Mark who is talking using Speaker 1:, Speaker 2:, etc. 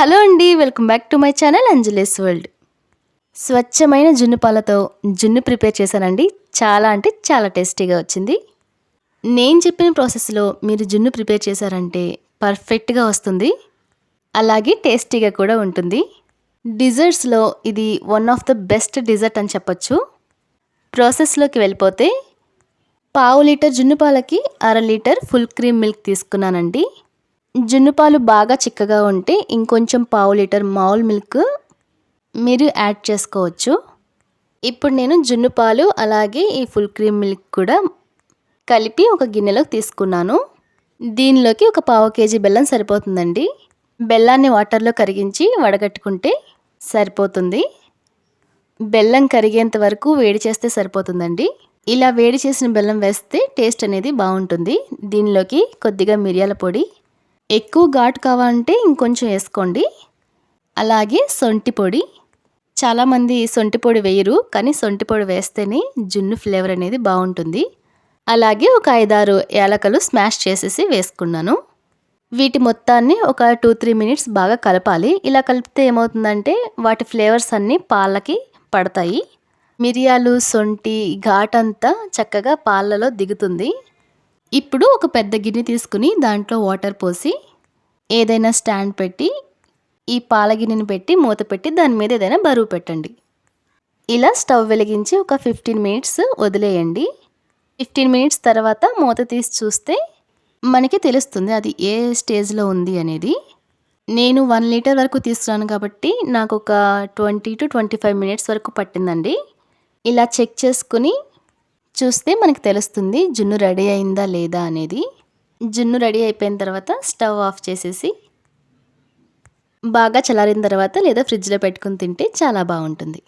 Speaker 1: Hello అండి welcome back to my channel Anjali's world. స్వచ్ఛమైన జున్ను పాలతో జున్ను ప్రిపేర్ చేశానండి. చాలా అంటే చాలా టేస్టీగా వచ్చింది. నేను చెప్పిన ప్రాసెస్లో మీరు జున్ను ప్రిపేర్ చేశారంటే పర్ఫెక్ట్గా వస్తుంది. అలాగే టేస్టీగా కూడా ఉంటుంది. డిజర్ట్స్లో ఇది one of the best dessert అని చెప్పొచ్చు. ప్రాసెస్లోకి వెళ్ళిపోతే పావు లీటర్ జున్ను పాలకి అర లీటర్ ఫుల్ క్రీమ్ మిల్క్ తీసుకున్నానండి. జున్ను పాలు బాగా చిక్కగా ఉంటే ఇంకొంచెం పావు లీటర్ మామూలు మిల్క్ మీరు యాడ్ చేసుకోవచ్చు. ఇప్పుడు నేను జున్ను పాలు అలాగే ఈ ఫుల్ క్రీమ్ మిల్క్ కూడా కలిపి ఒక గిన్నెలోకి తీసుకున్నాను. దీనిలోకి ఒక పావు కేజీ బెల్లం సరిపోతుందండి. బెల్లాన్ని వాటర్లో కరిగించి వడగట్టుకుంటే సరిపోతుంది. బెల్లం కరిగేంత వరకు వేడి చేస్తే సరిపోతుందండి. ఇలా వేడి చేసిన బెల్లం వేస్తే టేస్ట్ అనేది బాగుంటుంది. దీనిలోకి కొద్దిగా మిరియాల పొడి ఎక్కువ ఘాటు కావాలంటే ఇంకొంచెం వేసుకోండి. అలాగే సొంటి పొడి. చాలామంది సొంటి పొడి వేయరు కానీ సొంటి పొడి వేస్తేనే జున్ను ఫ్లేవర్ అనేది బాగుంటుంది. అలాగే ఒక ఐదారు ఏలకలు స్మాష్ చేసేసి వేసుకున్నాను. వీటి మొత్తాన్ని ఒక టూ త్రీ మినిట్స్ బాగా కలపాలి. ఇలా కలిపితే ఏమవుతుందంటే వాటి ఫ్లేవర్స్ అన్నీ పాలకి పడతాయి. మిరియాలు సొంటి ఘాటంతా చక్కగా పాలలో దిగుతుంది. ఇప్పుడు ఒక పెద్ద గిన్నె తీసుకుని దాంట్లో వాటర్ పోసి ఏదైనా స్టాండ్ పెట్టి ఈ పాల గిన్నెని పెట్టి మూత పెట్టి దాని మీద ఏదైనా బరువు పెట్టండి. ఇలా స్టవ్ వెలిగించి ఒక ఫిఫ్టీన్ మినిట్స్ వదిలేయండి. ఫిఫ్టీన్ మినిట్స్ తర్వాత మూత తీసి చూస్తే మనకి తెలుస్తుంది అది ఏ స్టేజ్లో ఉంది అనేది. నేను వన్ లీటర్ వరకు తీసుకున్నాను కాబట్టి నాకు ఒక twenty to twenty five minutes వరకు పట్టిందండి. ఇలా చెక్ చేసుకుని చూస్తే మనకు తెలుస్తుంది జున్ను రెడీ అయిందా లేదా అనేది. జున్ను రెడీ అయిపోయిన తర్వాత స్టవ్ ఆఫ్ చేసేసి బాగా చల్లారిన తర్వాత లేదా ఫ్రిడ్జ్లో పెట్టుకుని తింటే చాలా బాగుంటుంది.